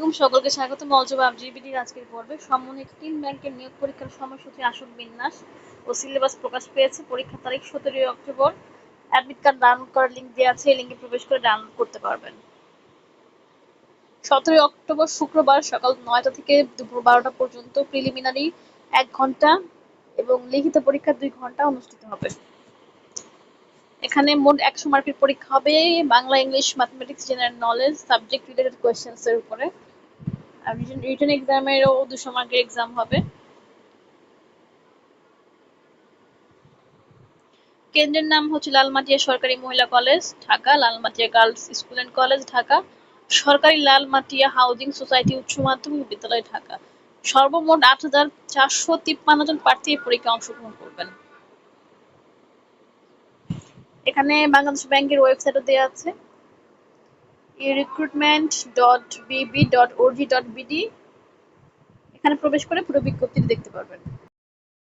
এবং সকলকে স্বাগত মলজবাব জিবিডির আজকের পর্বে সম্মানিত তিন ব্যাংকের নিয়োগ পরীক্ষার সময়সূচি আসন বিন্যাস ও সিলেবাস প্রকাশ পেয়েছে পরীক্ষার তারিখ অক্টোবর। অ্যাডমিট কার্ড ডাউনলোড করার লিঙ্ক দেওয়া আছে, এই লিঙ্কে প্রবেশ করে ডাউনলোড করতে পারবেন। অক্টোবর শুক্রবার সকাল নয়টা থেকে দুপুর বারোটা পর্যন্ত প্রিলিমিনারি এক ঘণ্টা এবং লিখিত পরীক্ষা দুই ঘণ্টা অনুষ্ঠিত হবে। এখানে মোট একশো মার্কের পরীক্ষা হবে Bangla, English mathematics general knowledge subject related questions এর উপরে। আর রিটেন এক্সামেরও দুশো মার্কের এক্সাম হবে। কেন্দ্রের নাম হচ্ছে লালমাটিয়া সরকারি মহিলা college Dhaka. Lalmatia girls school and college Dhaka. সরকারি লালমাটিয়া হাউজিং সোসাইটি উচ্চ মাধ্যমিক বিদ্যালয়, ঢাকা। সর্বমোট আট হাজার চারশো তিপ্পান্ন জন প্রার্থী এই পরীক্ষায় অংশগ্রহণ করবেন। এখানে বাংলাদেশ ব্যাংকের ওয়েবসাইটও দেওয়া আছে। বিডি এখানে প্রবেশ করে পুরো বিজ্ঞপ্তিটি দেখতে পারবেন।